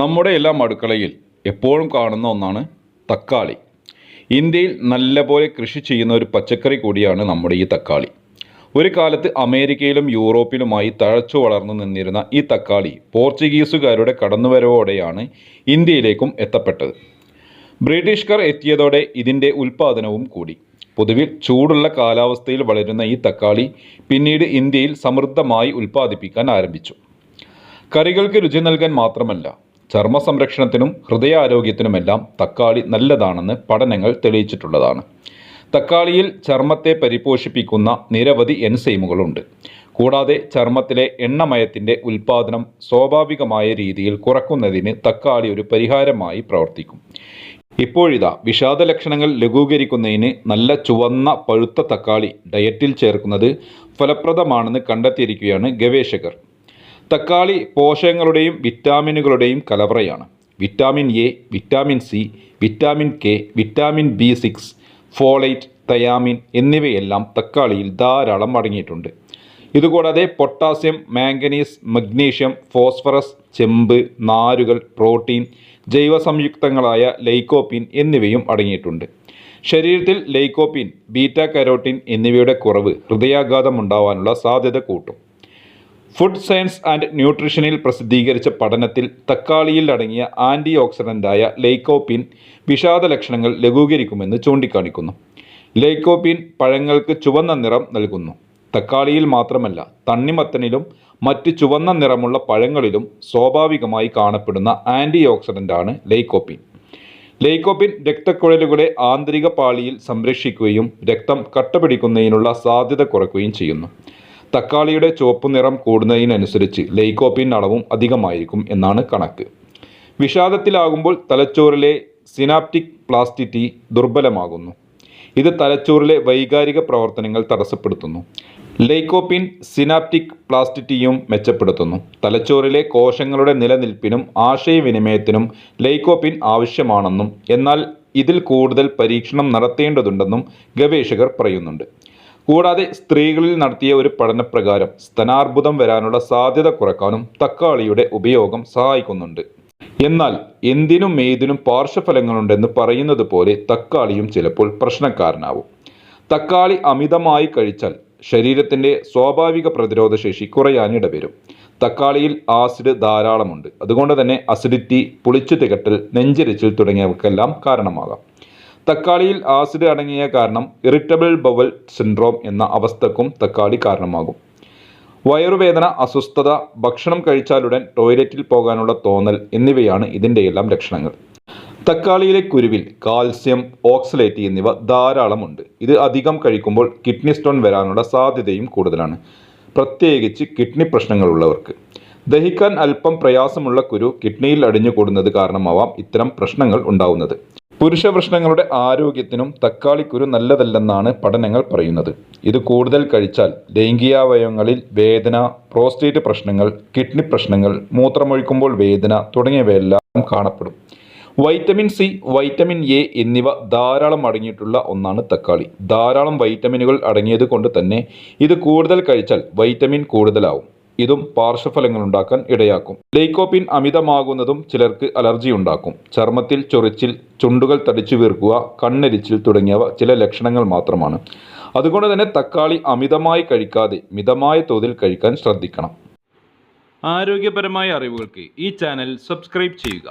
നമ്മുടെ എല്ലാം അടുക്കളയിൽ എപ്പോഴും കാണുന്ന ഒന്നാണ് തക്കാളി. ഇന്ത്യയിൽ നല്ലപോലെ കൃഷി ചെയ്യുന്ന ഒരു പച്ചക്കറി കൂടിയാണ് നമ്മുടെ ഈ തക്കാളി. ഒരു കാലത്ത് അമേരിക്കയിലും യൂറോപ്പിലുമായി തഴച്ചു വളർന്നു നിന്നിരുന്ന ഈ തക്കാളി പോർച്ചുഗീസുകാരുടെ കടന്നുവരവോടെയാണ് ഇന്ത്യയിലേക്കും എത്തപ്പെട്ടത്. ബ്രിട്ടീഷുകാർ എത്തിയതോടെ ഇതിന്റെ ഉൽപ്പാദനവും കൂടി. പൊതുവിൽ ചൂടുള്ള കാലാവസ്ഥയിൽ വളരുന്ന ഈ തക്കാളി പിന്നീട് ഇന്ത്യയിൽ സമൃദ്ധമായി ഉൽപ്പാദിപ്പിക്കാൻ ആരംഭിച്ചു. കറികൾക്ക് രുചി നൽകാൻ മാത്രമല്ല ചർമ്മ സംരക്ഷണത്തിനും ഹൃദയാരോഗ്യത്തിനുമെല്ലാം തക്കാളി നല്ലതാണെന്ന് പഠനങ്ങൾ തെളിയിച്ചിട്ടുള്ളതാണ്. തക്കാളിയിൽ ചർമ്മത്തെ പരിപോഷിപ്പിക്കുന്ന നിരവധി എൻസൈമുകളുണ്ട്. കൂടാതെ ചർമ്മത്തിലെ എണ്ണമയത്തിന്റെ ഉൽപ്പാദനം സ്വാഭാവികമായ രീതിയിൽ കുറക്കുന്നതിന് തക്കാളി ഒരു പരിഹാരമായി പ്രവർത്തിക്കും. ഇപ്പോഴിതാ വിഷാദ ലക്ഷണങ്ങൾ ലഘൂകരിക്കുന്നതിന് നല്ല ചുവന്ന പഴുത്ത തക്കാളി ഡയറ്റിൽ ചേർക്കുന്നത് ഫലപ്രദമാണെന്ന് കണ്ടെത്തിയിരിക്കുകയാണ് ഗവേഷകർ. തക്കാളി പോഷകങ്ങളുടെയും വിറ്റാമിനുകളുടെയും കലവറയാണ്. Vitamin A vitamin C vitamin K vitamin B six folate thiamine എന്നിവയെല്ലാം തക്കാളിയിൽ ധാരാളം അടങ്ങിയിട്ടുണ്ട്. ഇതുകൂടാതെ പൊട്ടാസ്യം മാംഗനീസ് മഗ്നീഷ്യം ഫോസ്ഫറസ് ചെമ്പ് നാരുകൾ പ്രോട്ടീൻ ജൈവ സംയുക്തങ്ങളായ ലൈക്കോപ്പിൻ എന്നിവയും അടങ്ങിയിട്ടുണ്ട്. ശരീരത്തിൽ ലൈക്കോപ്പിൻ ബീറ്റ കരോട്ടിൻ എന്നിവയുടെ കുറവ് ഹൃദയാഘാതം ഉണ്ടാവാനുള്ള സാധ്യത കൂട്ടും. ഫുഡ് സയൻസ് ആൻഡ് ന്യൂട്രീഷനിൽ പ്രസിദ്ധീകരിച്ച പഠനത്തിൽ തക്കാളിയിൽ അടങ്ങിയ ആന്റി ഓക്സിഡന്റായ ലൈക്കോപ്പിൻ വിഷാദ ലക്ഷണങ്ങൾ ലഘൂകരിക്കുമെന്ന് ചൂണ്ടിക്കാണിക്കുന്നു. ലൈക്കോപ്പിൻ പഴങ്ങൾക്ക് ചുവന്ന നിറം നൽകുന്നു. തക്കാളിയിൽ മാത്രമല്ല തണ്ണിമത്തനിലും മറ്റ് ചുവന്ന നിറമുള്ള പഴങ്ങളിലും സ്വാഭാവികമായി കാണപ്പെടുന്ന ആന്റി ഓക്സിഡന്റാണ് ലൈക്കോപ്പിൻ. ലൈക്കോപ്പിൻ രക്തക്കുഴലുകളെ ആന്തരിക പാളിയിൽ സംരക്ഷിക്കുകയും രക്തം കട്ടപിടിക്കുന്നതിനുള്ള സാധ്യത കുറയ്ക്കുകയും ചെയ്യുന്നു. തക്കാളിയുടെ ചുവപ്പ് നിറം കൂടുന്നതിനനുസരിച്ച് ലൈക്കോപ്പിൻ അളവും അധികമായിരിക്കും എന്നാണ് കണക്ക്. വിഷാദത്തിലാകുമ്പോൾ തലച്ചോറിലെ സിനാപ്റ്റിക് പ്ലാസ്റ്റിറ്റി ദുർബലമാകുന്നു. ഇത് തലച്ചോറിലെ വൈകാരിക പ്രവർത്തനങ്ങൾ തടസ്സപ്പെടുത്തുന്നു. ലൈക്കോപ്പിൻ സിനാപ്റ്റിക് പ്ലാസ്റ്റിറ്റിയും മെച്ചപ്പെടുത്തുന്നു. തലച്ചോറിലെ കോശങ്ങളുടെ നിലനിൽപ്പിനും ആശയവിനിമയത്തിനും ലൈക്കോപ്പിൻ ആവശ്യമാണെന്നും എന്നാൽ ഇതിൽ കൂടുതൽ പരീക്ഷണം നടത്തേണ്ടതുണ്ടെന്നും ഗവേഷകർ പറയുന്നുണ്ട്. കൂടാതെ സ്ത്രീകളിൽ നടത്തിയ ഒരു പഠനപ്രകാരം സ്തനാർബുദം വരാനുള്ള സാധ്യത കുറക്കാനും തക്കാളിയുടെ ഉപയോഗം സഹായിക്കുന്നുണ്ട്. എന്നാൽ എന്തിനും ഏതിനും പാർശ്വഫലങ്ങളുണ്ടെന്ന് പറയുന്നത് പോലെ തക്കാളിയും ചിലപ്പോൾ പ്രശ്നക്കാരനാവും. തക്കാളി അമിതമായി കഴിച്ചാൽ ശരീരത്തിന്റെ സ്വാഭാവിക പ്രതിരോധ ശേഷി കുറയാനിട വരും തക്കാളിയിൽ ആസിഡ് ധാരാളമുണ്ട്. അതുകൊണ്ട് തന്നെ അസിഡിറ്റി പുളിച്ചു തികട്ടൽ നെഞ്ചരിച്ചിൽ തുടങ്ങിയവക്കെല്ലാം കാരണമാകാം. തക്കാളിയിൽ ആസിഡ് അടങ്ങിയ കാരണം ഇറിറ്റബിൾ ബവൽ സിൻഡ്രോം എന്ന അവസ്ഥക്കും തക്കാളി കാരണമാകും. വയറുവേദന അസ്വസ്ഥത ഭക്ഷണം കഴിച്ചാലുടൻ ടോയ്ലറ്റിൽ പോകാനുള്ള തോന്നൽ എന്നിവയാണ് ഇതിന്റെയെല്ലാം ലക്ഷണങ്ങൾ. തക്കാളിയിലെ കുരുവിൽ കാൽസ്യം ഓക്സലേറ്റ് എന്നിവ ധാരാളമുണ്ട്. ഇത് അധികം കഴിക്കുമ്പോൾ കിഡ്നി സ്റ്റോൺ വരാനുള്ള സാധ്യതയും കൂടുതലാണ്. പ്രത്യേകിച്ച് കിഡ്നി പ്രശ്നങ്ങളുള്ളവർക്ക്. ദഹിക്കാൻ അല്പം പ്രയാസമുള്ള കുരു കിഡ്നിയിൽ അടിഞ്ഞുകൂടുന്നത് കാരണമാവാം ഇത്തരം പ്രശ്നങ്ങൾ ഉണ്ടാവുന്നത്. പുരുഷ പ്രശ്നങ്ങളുടെ ആരോഗ്യത്തിനും തക്കാളിക്കുരു നല്ലതല്ലെന്നാണ് പഠനങ്ങൾ പറയുന്നത്. ഇത് കൂടുതൽ കഴിച്ചാൽ ലൈംഗികാവയവങ്ങളിൽ വേദന പ്രോസ്റ്റേറ്റ് പ്രശ്നങ്ങൾ കിഡ്നി പ്രശ്നങ്ങൾ മൂത്രമൊഴിക്കുമ്പോൾ വേദന തുടങ്ങിയവയെല്ലാം കാണപ്പെടും. വൈറ്റമിൻ സി വൈറ്റമിൻ എ എന്നിവ ധാരാളം അടങ്ങിയിട്ടുള്ള ഒന്നാണ് തക്കാളി. ധാരാളം വൈറ്റമിനുകൾ അടങ്ങിയത് കൊണ്ട് തന്നെ ഇത് കൂടുതൽ കഴിച്ചാൽ വൈറ്റമിൻ കൂടുതലാവും. ഇതും പാർശ്വഫലങ്ങൾ ഉണ്ടാക്കാൻ ഇടയാക്കും. ലൈക്കോപ്പിൻ അമിതമാകുന്നതും ചിലർക്ക് അലർജി ഉണ്ടാക്കും. ചർമ്മത്തിൽ ചൊറിച്ചിൽ ചുണ്ടുകൾ തടിച്ചു വീർക്കുക കണ്ണെരിച്ചിൽ തുടങ്ങിയവ ചില ലക്ഷണങ്ങൾ മാത്രമാണ്. അതുകൊണ്ട് തന്നെ തക്കാളി അമിതമായി കഴിക്കാതെ മിതമായ തോതിൽ കഴിക്കാൻ ശ്രദ്ധിക്കണം. ആരോഗ്യപരമായ അറിവുകൾക്ക് ഈ ചാനൽ സബ്സ്ക്രൈബ് ചെയ്യുക.